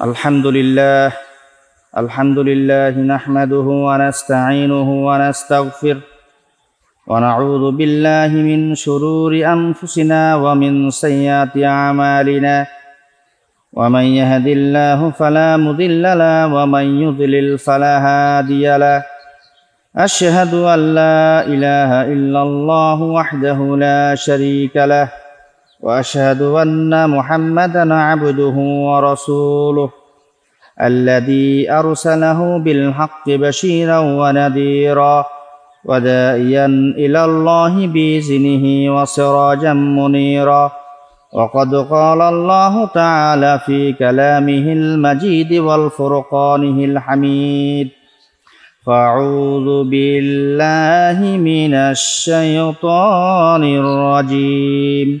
الحمد لله الحمد لله نحمده ونستعينه ونستغفر ونعوذ بالله من شرور أنفسنا ومن سيئات أعمالنا ومن يهد الله فلا مضل له ومن يضلل فلا هادي له أشهد أن لا إله إلا الله وحده لا شريك له وأشهد أن محمدا عبده ورسوله الذي أرسله بالحق بشيرا ونذيرا وداعيا إلى الله بإذنه وسراجا منيرا وقد قال الله تعالى في كلامه المجيد والفرقانه الحميد فأعوذ بالله من الشيطان الرجيم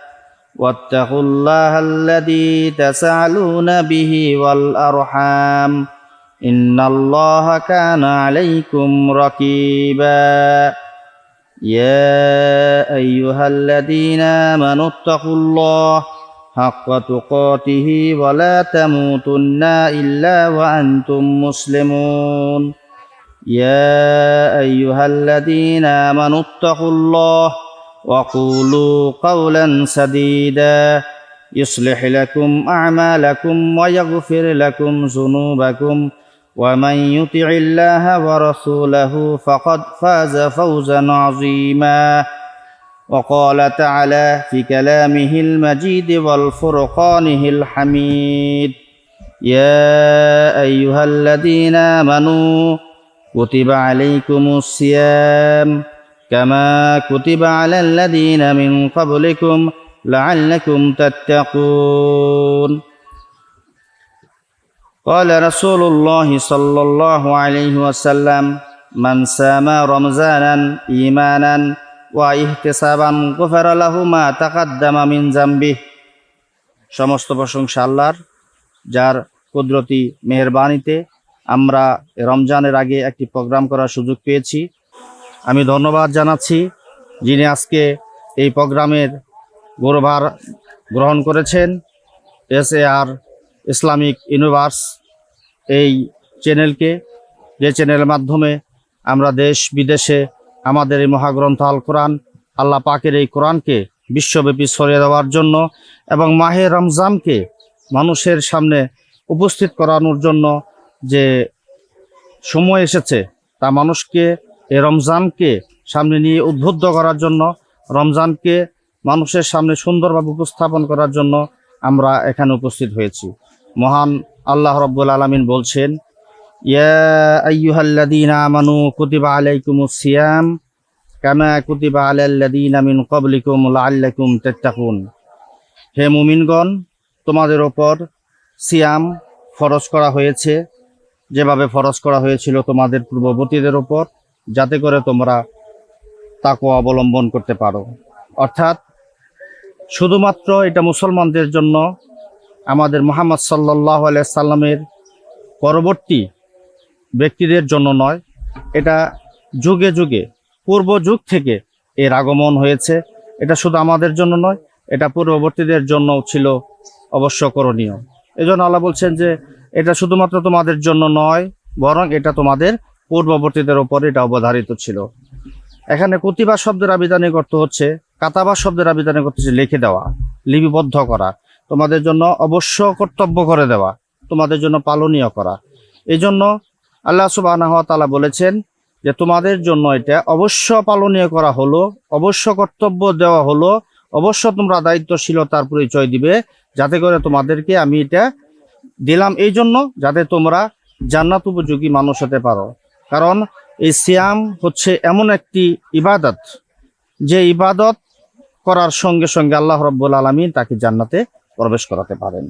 واتقوا الله الذي تسألون به والأرحام. إن الله كان عليكم رقيبا. يا أيها الذين آمنوا اتقوا الله حق تقاته ولا تموتن إلا وأنتم مسلمون. يا أيها الذين آمنوا اتقوا الله وقولوا قولا سديدا. يصلح لكم أعمالكم ويغفر لكم ذنوبكم. ومن يطع الله ورسوله فقد فاز فوزا عظيما. وقال تعالى في كلامه المجيد والفرقانه الحميد يا أيها الذين آمنوا كتب عليكم الصيام كما كتب على الذين من قبلكم لعلكم تتقون قال رسول الله صلى الله عليه وسلم من سام رمضانا إيمانا واحتسابا غفر له ما تقدم من ذنبه সমস্ত প্রশংসা আল্লাহর যার কুদরতি মেহরবানিতে আমরা রমজানের আগে একটি প্রোগ্রাম করার সুযোগ পেয়েছি আমি ধন্যবাদ জানাচ্ছি যিনি আজকে এই প্রোগ্রামের গৌরভার গ্রহণ করেছেন। S A R Islamic universe এই চ্যানেলকে, যে চ্যানেলের মাধ্যমে আমরা দেশ, বিদেশে আমাদের এই মহাগ্রন্থ আল কোরআন, আল্লাহ পাকের এই কোরআনকে বিশ্বব্যাপী ছড়িয়ে দেওয়ার জন্য এবং মাহে রমজানকে মানুষের সামনে উপস্থিত করানোর জন্য যে সময় এসেছে, তা মানুষকে এই রমজানকে সামনে নিয়ে উদ্বুদ্ধ করার জন্য, রমজানকে মানুষের সামনে সুন্দরভাবে উপস্থাপন করার জন্য আমরা এখানে উপস্থিত হয়েছি। মহান আল্লাহ রব্বুল আলমিন বলছেন, ইয়া কুতিবা সিয়াম কুতিবা তাত্তাকুন। হে মুমিনগণ, তোমাদের ওপর সিয়াম ফরজ করা হয়েছে। যেভাবে ফরজ করা হয়েছিল তোমাদের পূর্ববর্তীদের ওপর যাতে করে তোমরা তাকে অবলম্বন করতে পারো। অর্থাৎ শুধুমাত্র এটা মুসলমানদের জন্য, আমাদের মোহাম্মদ সাল্লাহ সাল্লামের পরবর্তী ব্যক্তিদের জন্য নয়, এটা যুগে যুগে, পূর্ব যুগ থেকে এর আগমন হয়েছে। এটা শুধু আমাদের জন্য নয়, এটা পূর্ববর্তীদের জন্য ছিল অবশ্য করণীয়। এজন্য আল্লাহ বলছেন যে, এটা শুধুমাত্র তোমাদের জন্য নয়, বরং এটা তোমাদের পূর্ববর্তীদের উপর এটা অবধারিত ছিল। এখানে কতিবা শব্দের আবিধানিক অর্থ হচ্ছে, কাতাবা শব্দের আবিধানিক অর্থ হচ্ছে লিখে দেওয়া, লিপিবদ্ধ করা, তোমাদের জন্য অবশ্য কর্তব্য করে দেওয়া, তোমাদের জন্য পালনীয় করা। এই জন্য আল্লাহ সুবাহ তালা বলেছেন যে, তোমাদের জন্য এটা অবশ্য পালনীয় করা হলো, অবশ্য কর্তব্য দেওয়া হলো, অবশ্য তোমরা দায়িত্বশীলতার পরিচয় দিবে, যাতে করে তোমাদেরকে আমি এটা দিলাম। এই জন্য যাতে তোমরা জান্নাত উপযোগী মানুষ হতে পারো। কারণ এই সিয়াম হচ্ছে এমন একটি ইবাদত। যে ইবাদত করার সঙ্গে সঙ্গে আল্লাহ রব্বুল আলমী তাকে জান্নাতে প্রবেশ করাতে পারেন।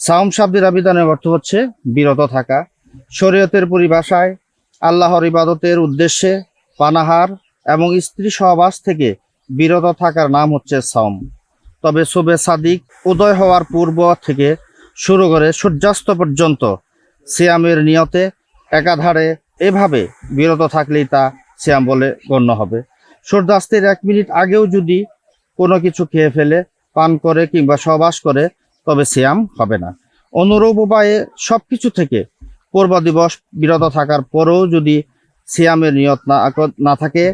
সাওম শব্দের আবিধানের অর্থ হচ্ছে বিরত থাকা। শরীয়তের পরিভাষায় আল্লাহর ইবাদতের উদ্দেশ্যে পানাহার এবং স্ত্রী সহবাস থেকে বিরত থাকার নাম হচ্ছে সম তবে শুভে সাদিক উদয় হওয়ার পূর্ব থেকে শুরু করে সূর্যাস্ত পর্যন্ত সিয়ামের নিয়তে একাধারে এভাবে বিরত থাকলেই তা শ্যাম বলে গণ্য হবে। সূর্যাস্তের এক মিনিট আগেও যদি কোনো কিছু খেয়ে ফেলে, পান করে কিংবা সহবাস করে, তবে সিয়াম হবে না। অনুরূপ উপায়ে সব কিছু থেকে পূর্ব দিবস বিরত থাকার পরেও যদি সিয়ামের নিয়ত না না থাকে,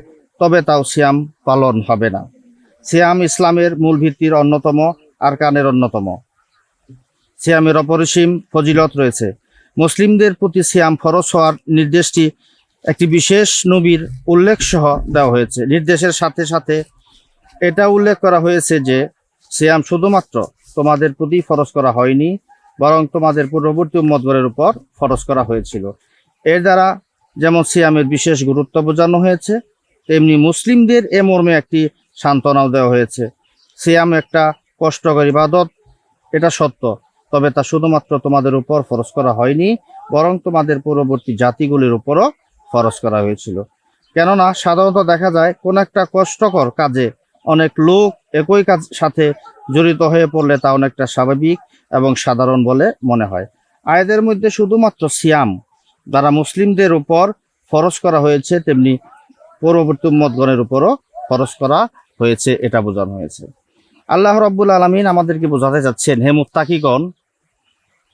তবে তাও সিয়াম পালন হবে না। সিয়াম ইসলামের মূল ভিত্তির অন্যতম আর কানের অন্যতম। সিয়ামের অপরিসীম ফজিলত রয়েছে। মুসলিমদের প্রতি সিয়াম ফরজ হওয়ার নির্দেশটি একটি বিশেষ নবীর উল্লেখ সহ দেওয়া হয়েছে। নির্দেশের সাথে সাথে এটা উল্লেখ করা হয়েছে যে, সিয়াম শুধুমাত্র তোমাদের প্রতি ফরজ করা হয়নি, বরং তোমাদের পূর্ববর্তী উম্মতগণের উপর ফরজ করা হয়েছিল। এর দ্বারা যেমন সিয়ামের বিশেষ গুরুত্ব বোঝানো হয়েছে, তেমনি মুসলিমদের এ মর্মে একটি সান্ত্বনাও দেওয়া হয়েছে। সিয়াম একটা কষ্টকর ইবাদত, এটা সত্য। তবে তা শুধুমাত্র তোমাদের উপর ফরজ করা হয়নি, বরং তোমাদের পূর্ববর্তী জাতিগুলির উপরও ফরজ করা হয়েছিল। কেননা সাধারণত দেখা যায়, কোন একটা কষ্টকর কাজে অনেক লোক একই কাজ সাথে জড়িত হয়ে পড়লে তা অনেকটা স্বাভাবিক এবং সাধারণ বলে মনে হয়। আয়াদের মধ্যে শুধুমাত্র সিয়াম যারা মুসলিমদের উপর ফরজ করা হয়েছে, তেমনি পূর্ববর্তী উম্মতগণের উপরও খরচ করা হয়েছে, এটা বোঝানো হয়েছে। আল্লাহ রব্বুল আলমিন আমাদেরকে বোঝাতে যাচ্ছেন, হে মুত্তাকিগণ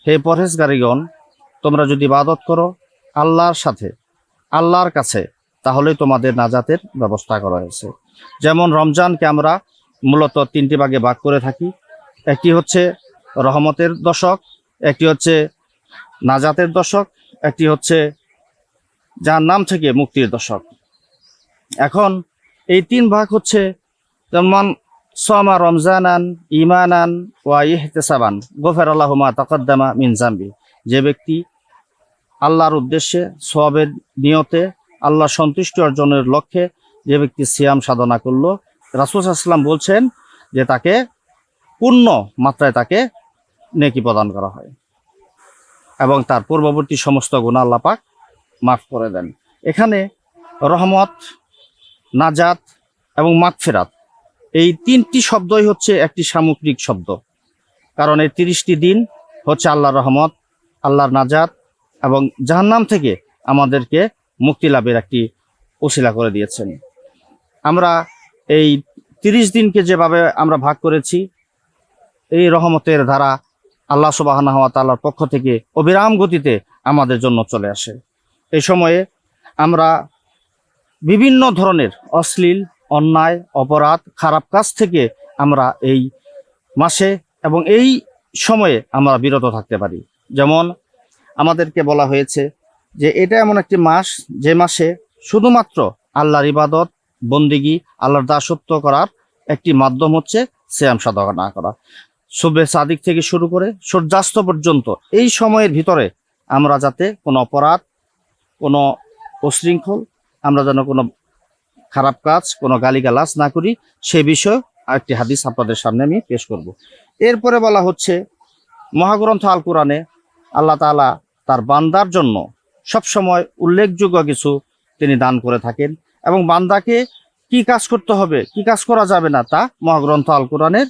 হে পরহেজগারিগণ, তোমরা যদি ইবাদত করো আল্লাহর সাথে, আল্লাহর কাছে, তাহলে তোমাদের নাজাতের ব্যবস্থা করা হয়েছে। যেমন রমজানকে আমরা মূলত তিনটি ভাগে ভাগ করে থাকি। একটি হচ্ছে রহমতের দশক, একটি হচ্ছে নাজাতের দশক, একটি হচ্ছে যার নাম থেকে মুক্তির দশক। এখন এই তিন ভাগ হচ্ছে, যেমন সোমা রমজানান ইমানান ওয়া ইহতেসাবান। গোফের আল্লাহমা তাকদ্দামা মিন জাম্বি যে ব্যক্তি আল্লাহর উদ্দেশ্যে সোয়াবের নিয়তে আল্লাহ সন্তুষ্টি অর্জনের লক্ষ্যে যে ব্যক্তি সিয়াম সাধনা করল, রাসুল আসলাম বলছেন যে তাকে পূর্ণ মাত্রায় তাকে নেকি প্রদান করা হয় এবং তার পূর্ববর্তী সমস্ত গুণা আল্লাপাক মাফ করে দেন। এখানে রহমত, নাজাত এবং মাগফেরাত এই তিনটি শব্দই হচ্ছে একটি সামগ্রিক শব্দ। কারণ এই তিরিশটি দিন হচ্ছে আল্লাহর রহমত, আল্লাহর নাজাত এবং জাহান্নাম থেকে আমাদেরকে মুক্তি লাভের একটি ওসিলা করে দিয়েছেন। আমরা এই তিরিশ দিনকে যেভাবে আমরা ভাগ করেছি, এই রহমতের ধারা আল্লাহ সুবাহ তাল্লার পক্ষ থেকে অবিরাম গতিতে আমাদের জন্য চলে আসে। এই সময়ে আমরা বিভিন্ন ধরনের অশ্লীল অন্যায়, অপরাধ, খারাপ কাজ থেকে আমরা এই মাসে এবং এই সময়ে আমরা বিরত থাকতে পারি। যেমন আমাদেরকে বলা হয়েছে যে এটা এমন একটি মাস, যে মাসে শুধুমাত্র আল্লাহর ইবাদত, বন্দিগি, আল্লাহর দাসত্ব করার একটি মাধ্যম হচ্ছে শ্যাম সাধনা করা। শুভে সাদিক থেকে শুরু করে সূর্যাস্ত পর্যন্ত এই সময়ের ভিতরে আমরা যাতে কোনো অপরাধ, কোনো উশৃঙ্খল আমরা যেন কোনো খারাপ কাজ, কোনো গালিগালাজ না করি, সে বিষয়ে আরেকটি হাদিস আপনাদের সামনে আমি পেশ করব। এরপরে বলা হচ্ছে, মহাগ্রন্থ আল কোরআনে আল্লাহ তাআলা তার বান্দার জন্য সবসময় উল্লেখযোগ্য কিছু তিনি দান করে থাকেন এবং বান্দাকে কি কাজ করতে হবে, কি কাজ করা যাবে না তা মহাগ্রন্থ আল কোরআনের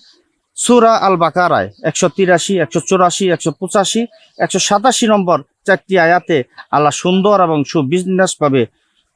সুরা আল বাকারায় একশো তিরাশি, একশো চুরাশি, একশো পঁচাশি, একশো সাতাশি নম্বর চারটি আয়াতে আল্লাহ সুন্দর এবং সুবিন্যাসভাবে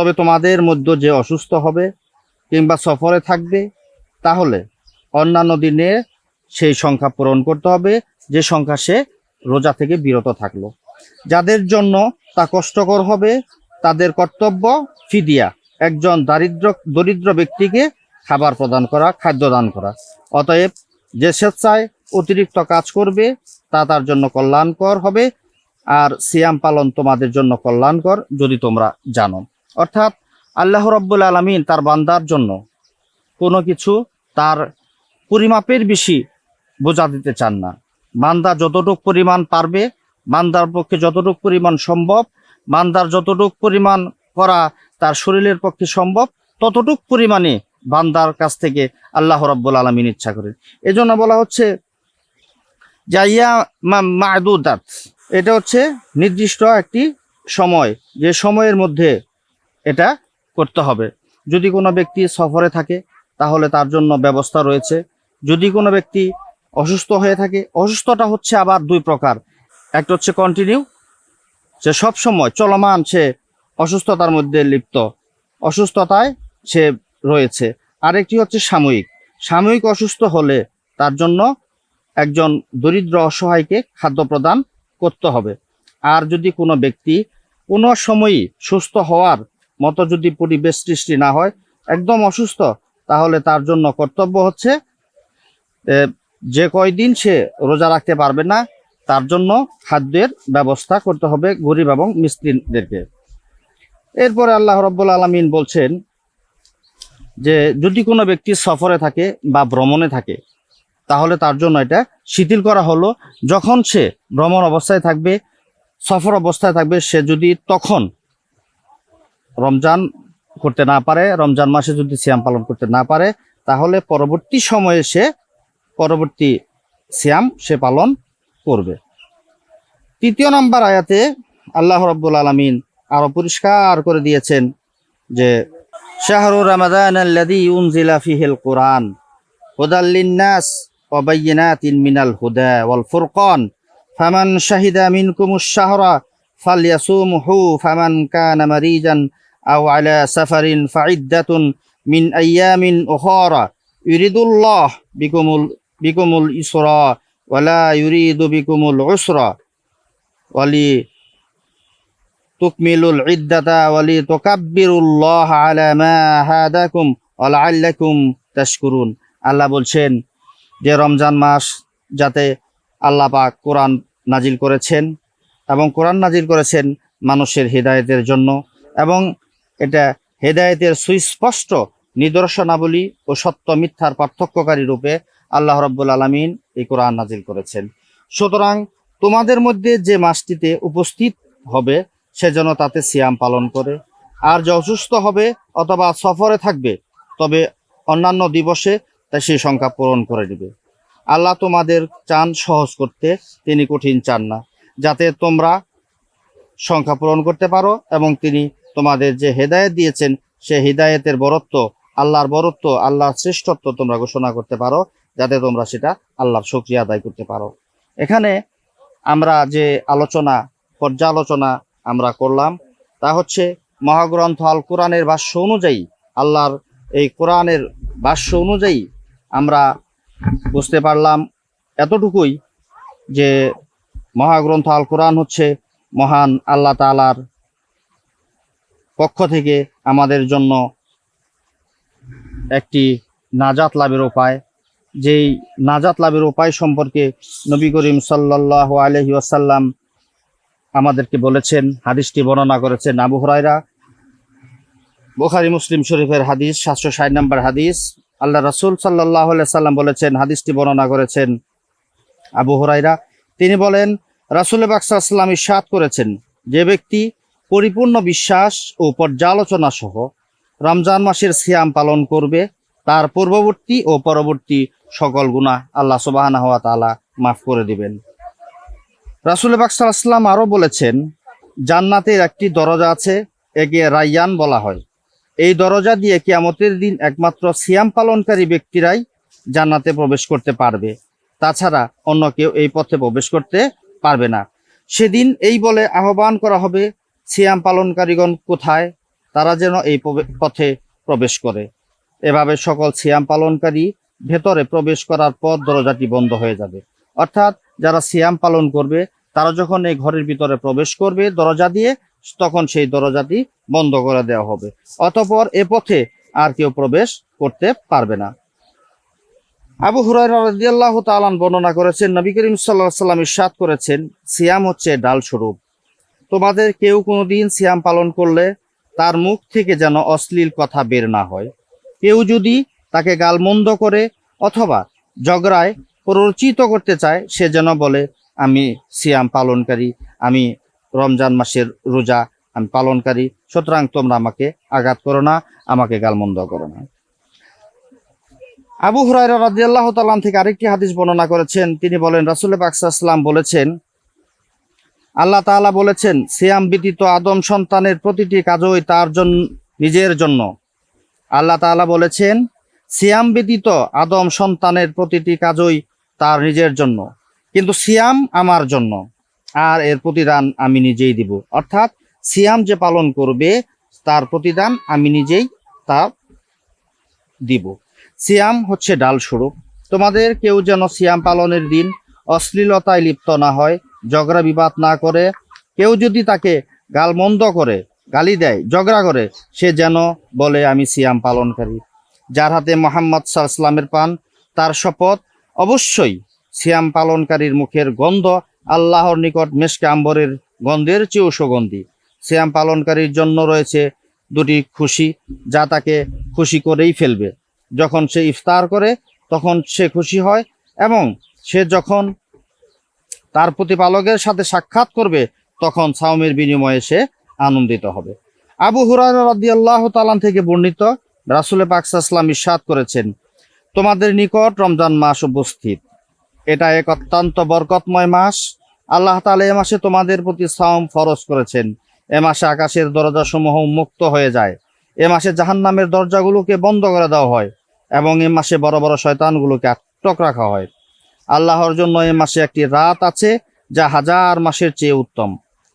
তবে তোমাদের মধ্যে যে অসুস্থ হবে কিংবা সফরে থাকবে, তাহলে অন্যান্য দিনে সেই সংখ্যা পূরণ করতে হবে, যে সংখ্যা সে রোজা থেকে বিরত থাকল। যাদের জন্য তা কষ্টকর হবে, তাদের কর্তব্য ফিদিয়া, একজন দারিদ্র, দরিদ্র ব্যক্তিকে খাবার প্রদান করা, খাদ্য দান করা। অতএব যে স্বেচ্ছায় অতিরিক্ত কাজ করবে, তা তার জন্য কল্যাণকর হবে, আর সিয়াম পালন তোমাদের জন্য কল্যাণকর, যদি তোমরা জানো। অর্থাৎ আল্লাহ রব্বুল আলমিন তার বান্দার জন্য কোনো কিছু তার পরিমাপের বেশি বোঝা দিতে চান না। বান্দা যতটুক পরিমাণ পারবে, বান্দার পক্ষে যতটুক পরিমাণ সম্ভব, বান্দার যতটুক পরিমাণ করা তার শরীরের পক্ষে সম্ভব, ততটুক পরিমাণে বান্দার কাছ থেকে আল্লাহ রব্বুল আলমিন ইচ্ছা করেন এজন্য বলা হচ্ছে জাইয়া মাদুদাত, এটা হচ্ছে নির্দিষ্ট একটি সময়, যে সময়ের মধ্যে এটা করতে হবে। যদি কোনো ব্যক্তি সফরে থাকে, তাহলে তার জন্য ব্যবস্থা রয়েছে। যদি কোনো ব্যক্তি অসুস্থ হয়ে থাকে অসুস্থটা হচ্ছে আবার দুই প্রকার। একটা হচ্ছে কন্টিনিউ সে সব সময় চলমান সে অসুস্থতার মধ্যে লিপ্ত, অসুস্থতায় সে রয়েছে। আরেকটি হচ্ছে সাময়িক। সাময়িক অসুস্থ হলে তার জন্য একজন দরিদ্র অসহায়কে খাদ্য প্রদান করতে হবে। আর যদি কোনো ব্যক্তি কোনো সময়ই সুস্থ হওয়ার মতো যদি পরিবেশ সৃষ্টি না হয়, একদম অসুস্থ, তাহলে তার জন্য কর্তব্য হচ্ছে যে কয়দিন সে রোজা রাখতে পারবে না, তার জন্য খাদ্যের ব্যবস্থা করতে হবে গরিব এবং মিস্ত্রিদেরকে এরপরে আল্লাহ রব্বুল আলমিন বলছেন যে, যদি কোনো ব্যক্তি সফরে থাকে বা ভ্রমণে থাকে, তাহলে তার জন্য এটা শিথিল করা হলো। যখন সে ভ্রমণ অবস্থায় থাকবে, সফর অবস্থায় থাকবে, সে যদি তখন রমজান করতে না পারে, রমজান মাসে যদি সিয়াম পালন করতে না পারে, তাহলে পরবর্তী সময়ে সে, পরবর্তী সিয়াম সে পালন করবে। তৃতীয় নম্বর আয়াতে আল্লাহ রব্বুল আলমিন আরও পরিষ্কার করে দিয়েছেন যে, শাহরু রমাদান আল্লাযী উনজিলা ফিহিল কুরআন, হুদাল লিন-নাস ওয়া বায়্যিনাতিন মিনাল হুদা ওয়াল ফুরকান, ফামান শাহিদা মিনকুমুশ শাহরা ফালইয়াসুমহু ফামান কানা মারিজান আও আলা সাফারিন ফাইদ্দাতুন মিন আইয়ামিন উখরা ইউরিদুল্লাহ বিকুমুল বিকুমুল ইসরা ওয়ালা ইউরিদু বিকুমুল উসরা ওয়ালি তুকমিলুল ইদ্দাতা ওয়ালি তুকাব্বিরুল্লাহ আলা মা হাদাকুম ওয়া লাআল্লাকুম তাশকুরুন আল্লাহ বলছেন যে রমজান মাস যাতে আল্লাহ পাক কোরআন নাজিল করেছেন এবং কোরআন নাজির করেছেন মানুষের হৃদায়তের জন্য এবং এটা হেদায়েতের সুস্পষ্ট নিদর্শনাবলী ও সত্য মিথ্যার পার্থক্যকারী রূপে আল্লাহ রব্বুল আলমিন এই কোরআন নাজিল করেছেন। সুতরাং তোমাদের মধ্যে যে মাসটিতে উপস্থিত হবে সে যেন তাতে সিয়াম পালন করে। আর যে অসুস্থ হবে অথবা সফরে থাকবে, তবে অন্যান্য দিবসে তা সেই সংখ্যা পূরণ করে দিবে। আল্লাহ তোমাদের চান সহজ করতে, তিনি কঠিন চান না। যাতে তোমরা সংখ্যা পূরণ করতে পারো এবং তিনি তোমাদের যে হেদায়েত দিয়েছেন, সে হৃদায়তের বরত্ব, আল্লাহর বরত্ব, আল্লাহর শ্রেষ্ঠত্ব তোমরা ঘোষণা করতে পারো, যাতে তোমরা সেটা আল্লাহর শুকরিয়া আদায় করতে পারো। এখানে আমরা যে আলোচনা, পর্যালোচনা আমরা করলাম, তা হচ্ছে মহাগ্রন্থ আল কোরআনের ভাষ্য অনুযায়ী, আল্লাহর এই কোরআনের ভাষ্য অনুযায়ী আমরা বুঝতে পারলাম এতটুকুই যে মহাগ্রন্থ আল কোরআন হচ্ছে মহান আল্লাহ তাআলার পক্ষ থেকে আমাদের জন্য একটি নাজাত লাভের উপায়। যেই নাজাত লাভের উপায় সম্পর্কে নবী করিম সাল্লাহ আলহি আসাল্লাম আমাদেরকে বলেছেন, হাদিসটি বর্ণনা করেছেন আবু হরাইরা বোখারি, মুসলিম শরীফের হাদিস, সাতশো ষাট নম্বর হাদিস। আল্লাহ রসুল সাল্লাহ সাল্লাম বলেছেন, হাদিসটি বর্ণনা করেছেন আবু হরাইরা তিনি বলেন, রাসুল বাকসাল্লাম ইসাদ করেছেন, যে ব্যক্তি পরিপূর্ণ বিশ্বাস ও পর্যালোচনা সহ রমজান মাসের সিয়াম পালন করবে, তার পূর্ববর্তী ও পরবর্তী সকল গুণা আল্লাহ সুবাহানা হওয়া তালা মাফ করে দিবেন। রাসুল বাকসাল্লাম আরও বলেছেন, জান্নাতের একটি দরজা আছে, একে রাইয়ান বলা হয়। এই দরজা দিয়ে কিয়ামতের দিন একমাত্র সিয়াম পালনকারী ব্যক্তিরাই জান্নাতে প্রবেশ করতে পারবে। তাছাড়া অন্য কেউ এই পথে প্রবেশ করতে পারবে না। সেদিন এই বলে আহ্বান করা হবে, সিয়াম পালনকারীগণ কোথায়? তারা যেন এই পথে প্রবেশ করে। এভাবে সকল সিয়াম পালনকারী ভেতরে প্রবেশ করার পর দরজাটি বন্ধ হয়ে যাবে। অর্থাৎ যারা সিয়াম পালন করবে, তারা যখন এই ঘরের ভিতরে প্রবেশ করবে দরজা দিয়ে, তখন সেই দরজাটি বন্ধ করে দেওয়া হবে। অতঃপর এ পথে আর কেউ প্রবেশ করতে পারবে না। আবু রাদিয়াল্লাহু তাআলা বর্ণনা করেছেন, নবী করিম আলাইহি সাল্লাম ইরশাদ করেছেন, সিয়াম হচ্ছে ডাল স্বরূপ। তোমাদের কেউ কোনোদিন সিয়াম পালন করলে তার মুখ থেকে যেন অশ্লীল কথা বের না হয়। কেউ যদি তাকে গালমন্দ করে অথবা ঝগড়ায় প্ররোচিত করতে চায়, সে যেন বলে, আমি সিয়াম পালনকারী, আমি রমজান মাসের রোজা, আমি পালনকারী, সুতরাং তোমরা আমাকে আঘাত করো না, আমাকে গালমন্দ করো না। আবু হুরায়রা রাদিয়াল্লাহু তাআলা থেকে আরেকটি হাদিস বর্ণনা করেছেন। তিনি বলেন, রাসূল পাক বলেছেন, আল্লাহ তাআলা বলেছেন, সিয়াম ব্যতীত আদম সন্তানের প্রতিটি কাজই তার জন্য নিজের জন্য। আল্লাহ তাআলা বলেছেন, সিয়াম ব্যতীত আদম সন্তানের প্রতিটি কাজই তার নিজের জন্য। কিন্তু সিয়াম আমার জন্য, আর এর প্রতিদান আমি নিজেই দিব। অর্থাৎ, সিয়াম যে পালন করবে, তার প্রতিদান আমি নিজেই তা দিব। সিয়াম হচ্ছে ডাল স্বরূপ তোমাদের কেউ যেন সিয়াম পালনের দিন অশ্লীলতায় লিপ্ত না হয়, ঝগড়া বিবাদ না করে, কেউ যদি তাকে গালমন্দ করে, গালি দেয়, ঝগড়া করে, সে যেন বলে, আমি সিয়াম পালনকারী। যার হাতে মোহাম্মদ সাল্লামের পান, তার শপথ অবশ্যই সিয়াম পালনকারীর মুখের গন্ধ, আল্লাহর নিকট মেশকে আম্বরের গন্ধের চেয়েও সুগন্ধি। সিয়াম পালনকারীর জন্য রয়েছে দুটি খুশি, যা তাকে খুশি করেই ফেলবে। যখন সে ইফতার করে, তখন সে খুশি হয় এবং সে যখন তার প্রতিপালকের সাথে সাক্ষাৎ করবে, তখন সাওমের বিনিময়ে সে আনন্দিত হবে। আবু হুরায়রা রাদিয়াল্লাহু তালান থেকে বর্ণিত, রাসূল পাক সাল্লাল্লাহু ইরশাদ করেছেন, তোমাদের নিকট রমজান মাস উপস্থিত। এটা এক অত্যন্ত বরকতময় মাস। আল্লাহ তাআলা এ মাসে তোমাদের প্রতি সাওম ফরজ করেছেন। এ মাসে আকাশের দরজাসমূহ উন্মুক্ত হয়ে যায়। এ মাসে জাহান্নামের দরজাগুলোকে বন্ধ করে দেওয়া হয়। এবং এ মাসে বড় বড় শয়তানগুলোকে আটক রাখা হয়। আল্লাহর জন্য এ মাসে একটি রাত আছে, যা হাজার মাসের চেয়ে উত্তম।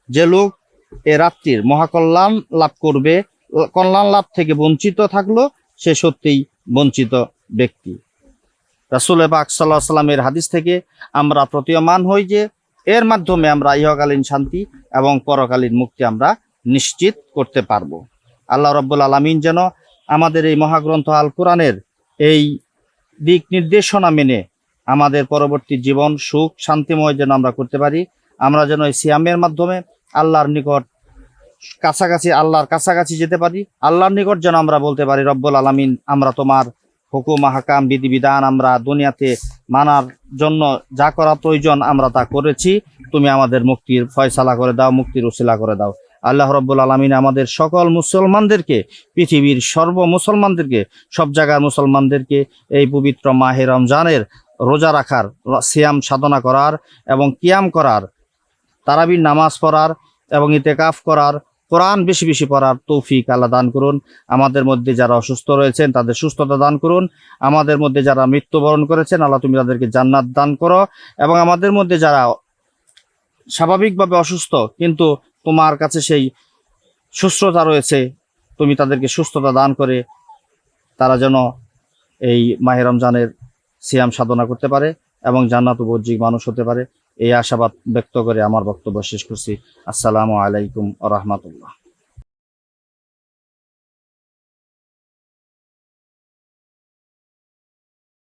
যে লোক এ রাত্রির মহাকল্যাণ লাভ করবে, কল্যাণ লাভ থেকে বঞ্চিত থাকল, সে সত্যিই বঞ্চিত ব্যক্তি। রাসুল পাক সাল্লাহ সাল্লামের হাদিস থেকে আমরা প্রতীয়মান হই যে, এর মাধ্যমে আমরা ইহকালীন শান্তি এবং পরকালীন মুক্তি আমরা নিশ্চিত করতে পারব। আল্লাহ রব্বুল আলমিন যেন আমাদের এই মহাগ্রন্থ আল কোরআনের এই দিক নির্দেশনা মেনে আমাদের পরবর্তী জীবন সুখ, শান্তিময় যেন আমরা করতে পারি। আমরা যেন এই সিয়ামের মাধ্যমে আল্লাহর নিকট কাছাকাছি, আল্লাহর কাছাকাছি যেতে পারি। আল্লাহর নিকট যেন আমরা বলতে পারি, রব্বুল আলমিন, আমরা তোমার হুকুম হাকাম বিধিবিধান, আমরা দুনিয়াতে মানার জন্য যা করা প্রয়োজন, আমরা তা করেছি। তুমি আমাদের মুক্তির ফয়সালা করে দাও, মুক্তির উসিলা করে দাও। আল্লাহ রব্বুল আলমিন আমাদের সকল মুসলমানদেরকে, পৃথিবীর সর্ব মুসলমানদেরকে, সব জায়গার মুসলমানদেরকে এই পবিত্র মাহে রমজানের রোজা রাখার সিয়াম সাধনা করার এবং কিয়াম করার, তারাবির নামাজ পড়ার এবং ইতেকাফ করার, কোরআন বেশি বেশি পড়ার তৌফিক আল্লাহ দান করুন। আমাদের মধ্যে যারা অসুস্থ রয়েছেন তাদের সুস্থতা দান করুন। আমাদের মধ্যে যারা মৃত্যুবরণ করেছেন আল্লাহ তুমি তাদেরকে জান্নাত দান করো। এবং আমাদের মধ্যে যারা স্বাভাবিকভাবে অসুস্থ কিন্তু তোমার কাছে সেই সুস্থতা রয়েছে, তুমি তাদেরকে সুস্থতা দান করে তারা যেন এই মাহে রমজানের সিয়াম সাধনা করতে পারে এবং জান্নাত বর্জিক মানুষ হতে পারে। এই আশাবাদ ব্যক্ত করে আমার বক্তব্য শেষ করছি। আসসালামু আলাইকুম রহমতুল্লাহ।